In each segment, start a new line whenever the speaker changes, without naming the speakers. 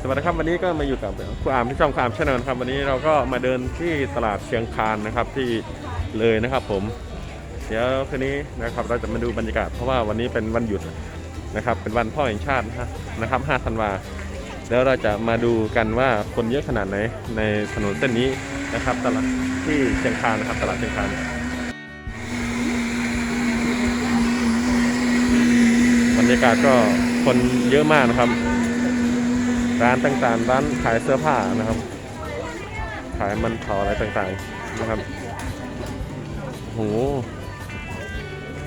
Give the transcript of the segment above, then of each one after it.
สวัสดีครับวันนี้ก็มาอยู่กับครูอามที่ช่องครูอามชาแนลครับวันนี้เราก็มาเดินที่ตลาดเชียงคานนะครับที่เลยนะครับผม เดี๋ยวคืนนี้นะครับเราจะมาดูบรรยากาศเพราะว่าวันนี้เป็นวันหยุดนะครับเป็นวันพ่อแห่งชาตินะฮะนะครับ5ธันวาแล้วเราจะมาดูกันว่าคนเยอะขนาดไหนในถนนเส้นนี้นะครับตลาดที่เชียงคานนะครับตลาดเชียงคานบรรยากาศก็คนเยอะมากนะครับ ร้านต่างๆ ร้านขายเสื้อผ้านะครับ ขายมันเผาอะไรต่างๆนะครับโห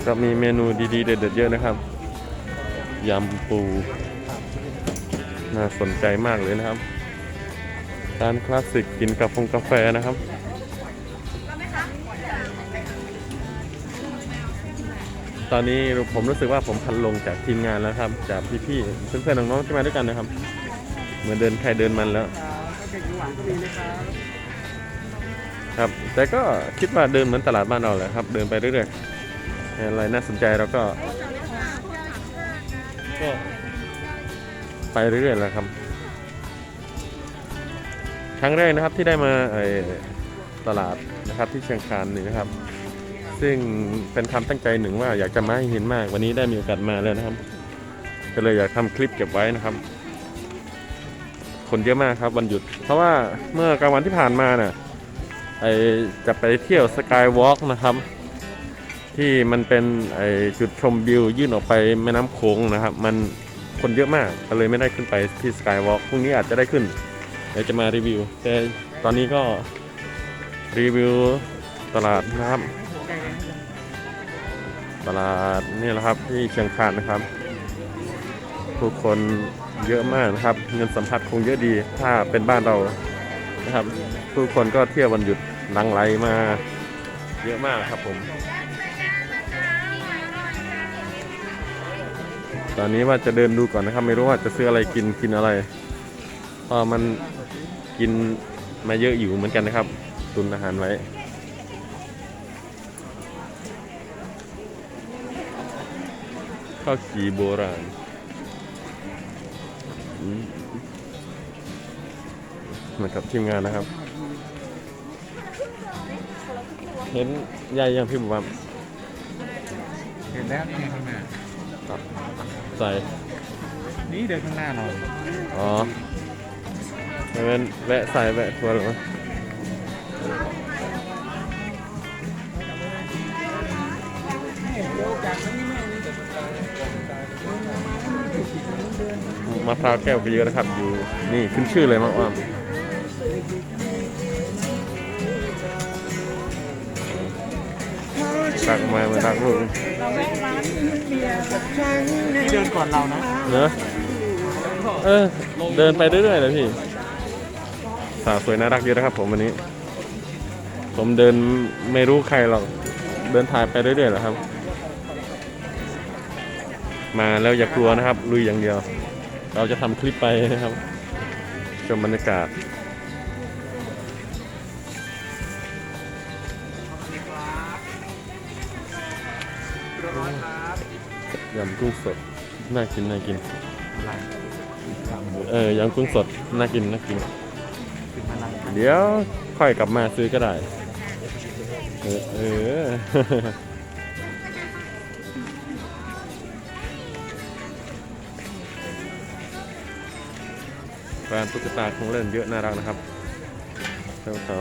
ก็มีเมนูดีๆ เด็ดๆเยอะนะครับยำปูน่าสนใจมากเลยนะครับ ร้านคลาสสิกกินกับฟงกาแฟนะครับตอนนี้ผมรู้สึกว่าผมพันลงจากทีมงานแล้วครับ จากพี่ๆเพื่อนๆน้องๆที่มาด้วยกันนะครับ เหมือนเดินใครเดินมันแล้วครับ แต่ก็คิดว่าเดินเหมือนตลาดบ้านเราแหละครับ เดินไปเรื่อยๆอะไรน่าสนใจเราก็ ก็ไปเรื่อยๆแหละครับ ครั้งแรกนะครับที่ได้มาไอ้ตลาดนะครับที่เชียงคานนี่นะครับ ซึ่งเป็นความตั้งใจหนึ่งว่าอยากจะมาให้เห็นมากวันนี้ได้มีโอกาสมาแล้วนะครับ ก็เลยอยากทำคลิปเก็บไว้นะครับ คนเยอะมากครับวันหยุด เพราะว่าเมื่อกลางวันที่ผ่านมาน่ะไอจะไปเที่ยวสกายวอล์กนะครับ ที่มันเป็นไอจุดชมวิวยื่นออกไปแม่น้ำโขงนะครับ มันคนเยอะมากก็เลยไม่ได้ขึ้นไปที่สกายวอล์กพรุ่งนี้อาจจะได้ขึ้นเดี๋ยวจะมารีวิว แต่ตอนนี้ก็รีวิวตลาดนะครับ ตลาดนี่แหละครับที่เชียงคานนะครับผู้คน เยอะมากนะครับ เงินสัมผัสคงเยอะดี ถ้าเป็นบ้านเรานะครับผู้คนก็เที่ยววันหยุดลังไหลมาเยอะมากครับผม ตอนนี้ว่าจะเดินดูก่อนนะครับ ไม่รู้ว่าจะซื้ออะไรกินกินอะไรเพราะมันกินมาเยอะอยู่เหมือนกันนะครับ ตุนอาหารไว้ข้าวจีโบราณ เหมือนกับทีมงานนะครับ เห็นยายยังพี่บอกว่า
เห็นแล้วนี่ไงข้างหน้า
ใส่
นี่เดินข้างหน้าเรา
อ๋อไม่เป็นแวะใส่แวะทัวร์หรือวะ มะพร้าวแก้วก็เยอะนะครับ อยู่นี่ขึ้นชื่อเลยมากว่าตักมาเหมือนตักลูก
นี่เดินก่อนเรานะ
เนอะเออ เดินไปเรื่อยๆเลยพี่สาวสวยน่ารักเยอะนะครับผมวันนี้ ผมเดินไม่รู้ใครหรอก เดินถ่ายไปเรื่อยๆแหละครับ มาแล้วอย่ากลัวนะครับ ลุยอย่างเดียว เราจะทำคลิปไปนะครับ ชมบรรยากาศ ยำกุ้งสด น่ากิน น่ากิน เออ ยำกุ้งสด น่ากิน น่ากิน เดี๋ยวค่อยกลับมาซื้อก็ได้ เออเออ ร้านตุ๊กตาของเล่นเยอะน่ารักนะครับเจ้า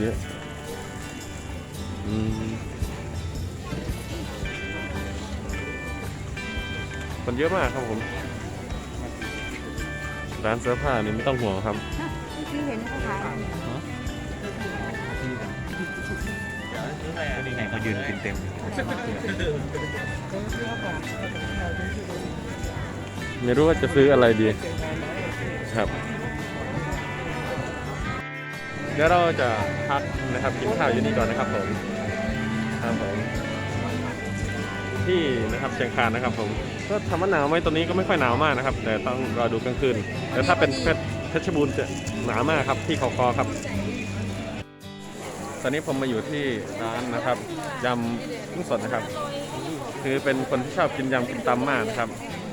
เยอะอืมคนเยอะมากครับผมร้านเสื้อผ้านี่ไม่ต้องห่วงครับ
ที่เห็นเขาขายอะไรเนี่ย
นี่ไงเขายืนกินเต็ม
ไม่รู้ว่าจะซื้ออะไรดี ครับ เดี๋ยวเราจะพักนะครับกินข้าวอยู่นี่ก่อนนะครับผมครับผมที่นะครับเชียงคานนะครับผมก็ทำว่าหนาวไหมตอนนี้ก็ไม่ค่อยหนาวมากนะครับ แต่ต้องรอดูกลางคืนแต่ถ้าเป็นเพชรเพชรบูรณ์จะหนาวมากครับที่เขาคอครับ ตอนนี้ผมมาอยู่ที่ร้านนะครับยำกุ้งสดนะครับ คือเป็นคนที่ชอบกินยำกินตำมากนะครับ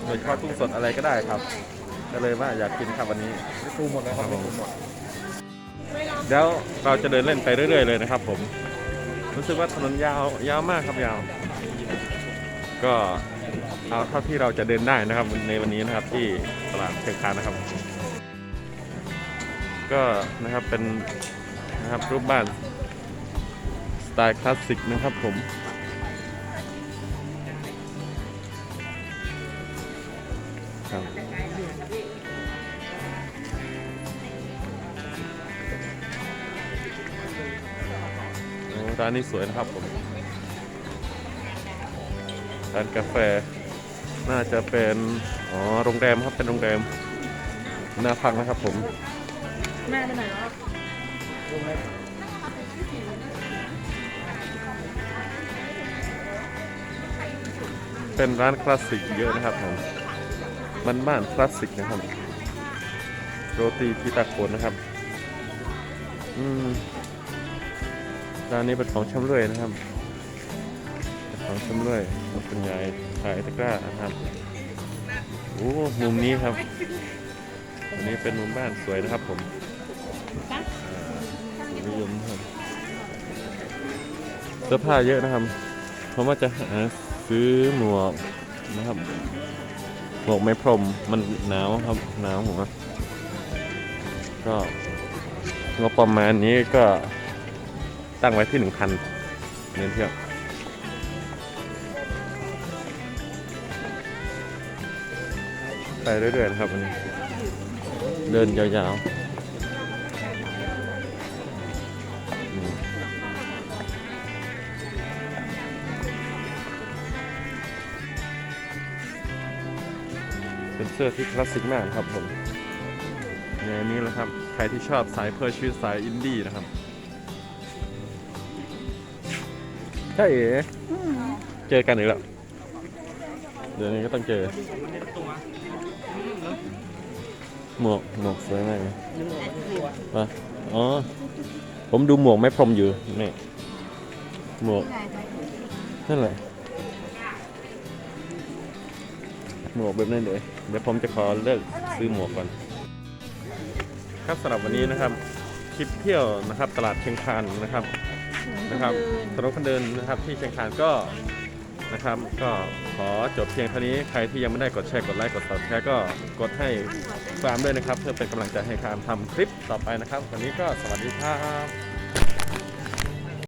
โดยเฉพาะกุ้งสดอะไรก็ได้ครับ ก็เลยว่าอยากกินครับวันนี้
ตูหมดแล้วครับตูหมด
เดี๋ยวเราจะเดินเล่นไปเรื่อย ๆ เลยนะครับ ผม รู้สึกว่าถนนยาวยาวมากครับยาว ก็เอาเท่าที่เราจะเดินได้นะครับในวันนี้นะครับที่ตลาดเชียงคานนะครับ ก็นะครับเป็นนะครับรูปบ้านสไตล์คลาสสิกนะครับผมครับโอ้ ร้านนี้สวยนะครับผม ร้านกาแฟ น่าจะเป็น อ๋อ โรงแรมครับ เป็นโรงแรมน่าพักนะครับผม
แม่ไปไหนแล้ว
เป็นร้านคลาสสิกเยอะนะครับผม มันบ้านคลาสสิกนะครับ โรตีพิตาโคนนะครับ อืมร้านนี้เป็นของชำร่วยนะครับเป็นของชำร่วยคุณยายขายตะกร้านะครับโอ้มุมนี้ครับอันนี้เป็นมุมบ้านสวยนะครับผมอ่าสวยนิยมครับเสื้อผ้าเยอะนะครับเพราะว่าจะหาซื้อหมวกนะครับ หมวกไม่พรมมันหนาวครับหนาวหัวก็งบประมาณนี้ก็ตั้งไว้ที่หนึ่งพันเงินเที่ยวไปเรื่อยๆนะครับวันนี้ เดินยาวๆ เป็นเสื้อที่คลาสสิกมากครับผมในนี้แหละครับ ใครที่ชอบสายเพื่อชีวิตสายอินดี้นะครับใช่เอ๋เจอกันอีกแล้ว เดี๋ยวนี้ก็ต้องเจอ หมวก หมวกสวยมากเลยปะอ๋อ ผมดูหมวกไม่พรมอยู่นี่หมวก นั่นแหละ หมวกแบบนั้นเลยเดี๋ยวผมจะขอเลิกซื้อหมวกก่อน ครับสำหรับวันนี้นะครับคลิปเที่ยวนะครับตลาดเชียงคานนะครับนะครับถนนคนเดินนะครับที่เชียงคานก็นะครับก็ขอจบเพียงเท่านี้ใครที่ยังไม่ได้กดแชร์กดไลค์กด subscribe ก็กดให้ฟาร์มด้วยนะครับ เพื่อเป็นกำลังใจให้คามทำคลิปต่อไปนะครับ วันนี้ก็สวัสดีครับ